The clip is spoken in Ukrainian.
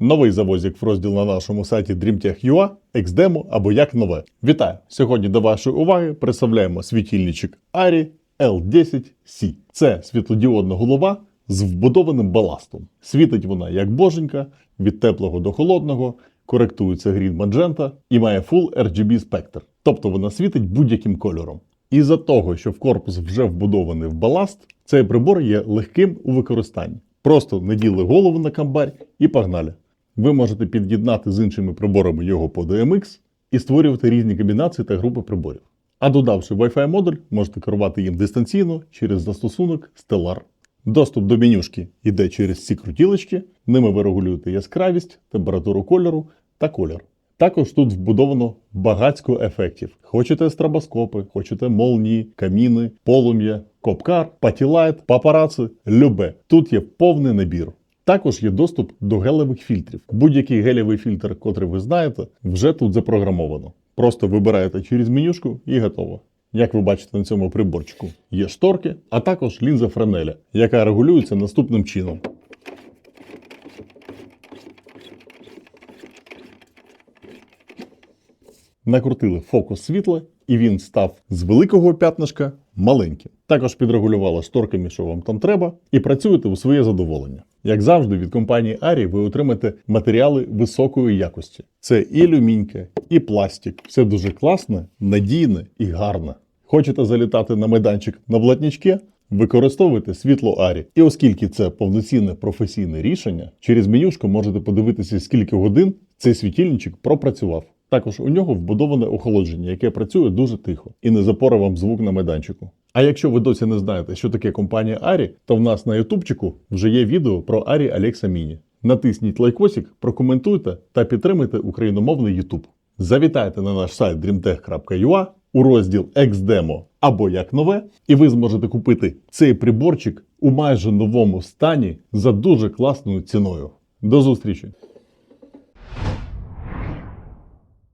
Новий завозик в розділ на нашому сайті DreamTech.ua, XDemo або як нове. Вітаю! Сьогодні до вашої уваги представляємо світильничок ARI L10C. Це світлодіодна голова з вбудованим баластом. Світить вона як боженька, від теплого до холодного, коректується грін маджента і має Full RGB спектр. Тобто вона світить будь-яким кольором. Із-за того, що в корпус вже вбудований в баласт, цей прибор є легким у використанні. Просто наділи голову на камбарь і погнали. Ви можете під'єднати з іншими приборами його по DMX і створювати різні комбінації та групи приборів. А додавши Wi-Fi модуль, можете керувати їм дистанційно через застосунок Stellar. Доступ до менюшки йде через ці крутілочки, ними ви регулюєте яскравість, температуру кольору та колір. Також тут вбудовано багатько ефектів. Хочете стробоскопи, хочете молнії, каміни, полум'я, копкар, патілайт, папараци, любе. Тут є повний набір. Також є доступ до гелевих фільтрів. Будь-який гелєвий фільтр, котрий ви знаєте, вже тут запрограмовано. Просто вибираєте через менюшку і готово. Як ви бачите на цьому приборчику, є шторки, а також лінза Френеля, яка регулюється наступним чином. Накрутили фокус світла, і він став з великого п'ятнишка маленьким. Також підрегулювали шторками, що вам там треба, і працюєте у своє задоволення. Як завжди, від компанії Арі ви отримаєте матеріали високої якості. Це і алюмінька, і пластик. Все дуже класне, надійне і гарне. Хочете залітати на майданчик на блатнічки? Використовуйте світло Арі. І оскільки це повноцінне професійне рішення, через менюшку можете подивитися, скільки годин цей світильничок пропрацював. Також у нього вбудоване охолодження, яке працює дуже тихо і не запоре вам звук на майданчику. А якщо ви досі не знаєте, що таке компанія Арі, то в нас на ютубчику вже є відео про Арі Alexa Mini. Натисніть лайкосик, прокоментуйте та підтримайте україномовний YouTube. Завітайте на наш сайт dreamtech.ua у розділ XDemo або як нове, і ви зможете купити цей приборчик у майже новому стані за дуже класною ціною. До зустрічі!